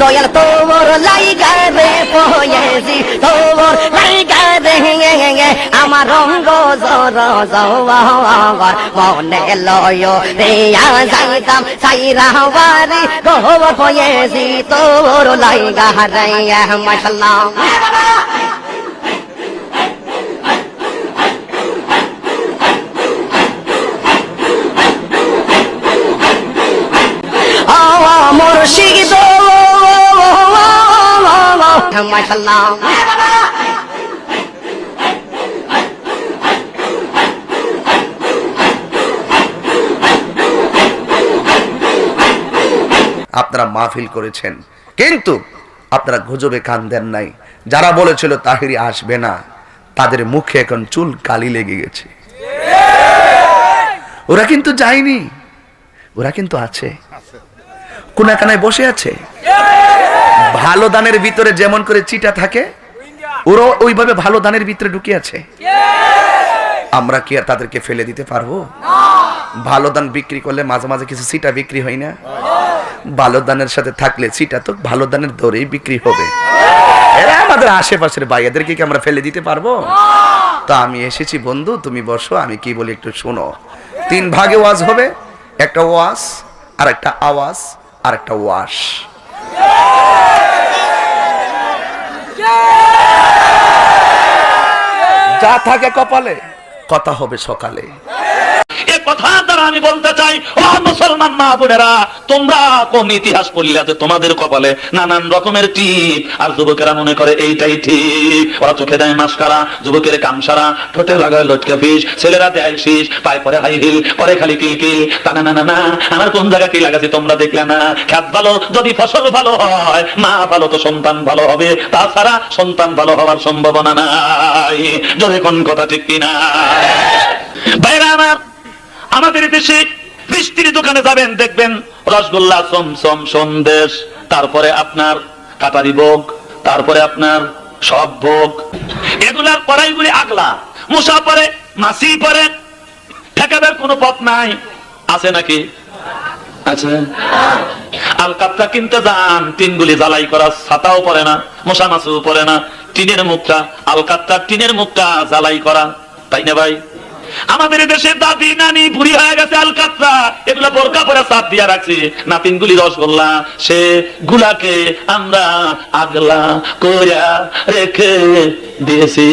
দয়াল তোর লাইগা রে পয়েছি তোর লাইগা রে আমার রঙ্গ জর জওয়ার মনে লয় রে যাইতাম সাইরা বাড়ি গোবর পয়েছি তোর লাইগা রে মাশাল্লাহ মুর্শিদ মাশাল্লাহ আপনারা মাহফিল করেছেন কিন্তু আপনারা গুজবে কান দেন নাই। যারা বলেছিল তাহিরি আসবে না তাদের মুখে এখন চুল কালি লেগে গেছে। ওরা কিন্তু যায়নি ওরা কিন্তু আছে। কোনাকানায় বসে আছে। ভালো দানের ভিতরে যেমন করে চিটা থাকে ওরা ওইভাবে ভালো দানের ভিতরে ঢুকে আছে। আমরা কি আর তাদেরকে ফেলে দিতে পারব? ভালো দান বিক্রি করলে মাঝে মাঝে কিছু সিটা বিক্রি হয় না? ভালো দানের সাথে থাকলে সিটা তো ভালো দানের দরেই বিক্রি হবে। এরা আমাদের আশেপাশের বাইয়াদেরকে কি আমরা ফেলে দিতে পারব? তো আমি এসেছি, বন্ধু, তুমি বসো, আমি কি বলি একটু শোনো। তিন ভাগে ওয়াজ হবে, একটা ওয়াজ আর একটা আওয়াজ। আর একটা ওয়াশ। যা থাকে কপালে কথা হবে সকালে। কথা দ্বারা আমি বলতে চাই ও মুসলমান মা বোনেরা, তোমরা কোন ইতিহাস পড়লে আছে তোমাদের কপালে নানান রকমের টিপ। আর যুবকেরা মনে করে এইটাই ঠিক। ওরা চোখে দেয় মাস্কারা, যুবকের কামসারা, ঠোঁটে লাগায় লটকে ফিস, ছেলেরা দেয় শীষ, পায়ে পরে হাই হিল, পরে খালি কিল কিল, তা না না না আমার কোন জায়গা কি লাগাছে তোমরা দেখলে না। খ্যাত ভালো, যদি ফসল ভালো হয়, মা ভালো তো সন্তান ভালো হবে, তাছাড়া সন্তান ভালো হওয়ার সম্ভাবনা নাই। যদি কোন কথা ঠিক কিনা। আমাদের দেশে মিষ্টির দোকানে যাবেন, দেখবেন রসগোল্লা, চমচম সন্দেশ, তারপরে আপনার কাটারি ভোগ, তারপরে আপনার সব ভোগ। এগুলার কড়াইগুলি আগলা। মশা পরে মাসি পরে, ঠেকাবার কোনো পথ নাই। আছে নাকি? আছে। আলকাতটা কিনতে যান, টিনগুলি জ্বালাই করা ছাতাও পরে না মশা মাছও পরে না। টিনের মুখটা আলকাতটা টিনের মুখটা জ্বালাই করা, তাই না ভাই? আমাদের দেশে দাদি, নানি, বুড়ি হয়ে গেছে আলকাতরা। এগুলো বোরকা পরে চাপ দিয়া রাখছি। নাতিনগুলি রসগোল্লা, সে গুলাকে আমরা আগলা কইরা রেখে দিয়েছি।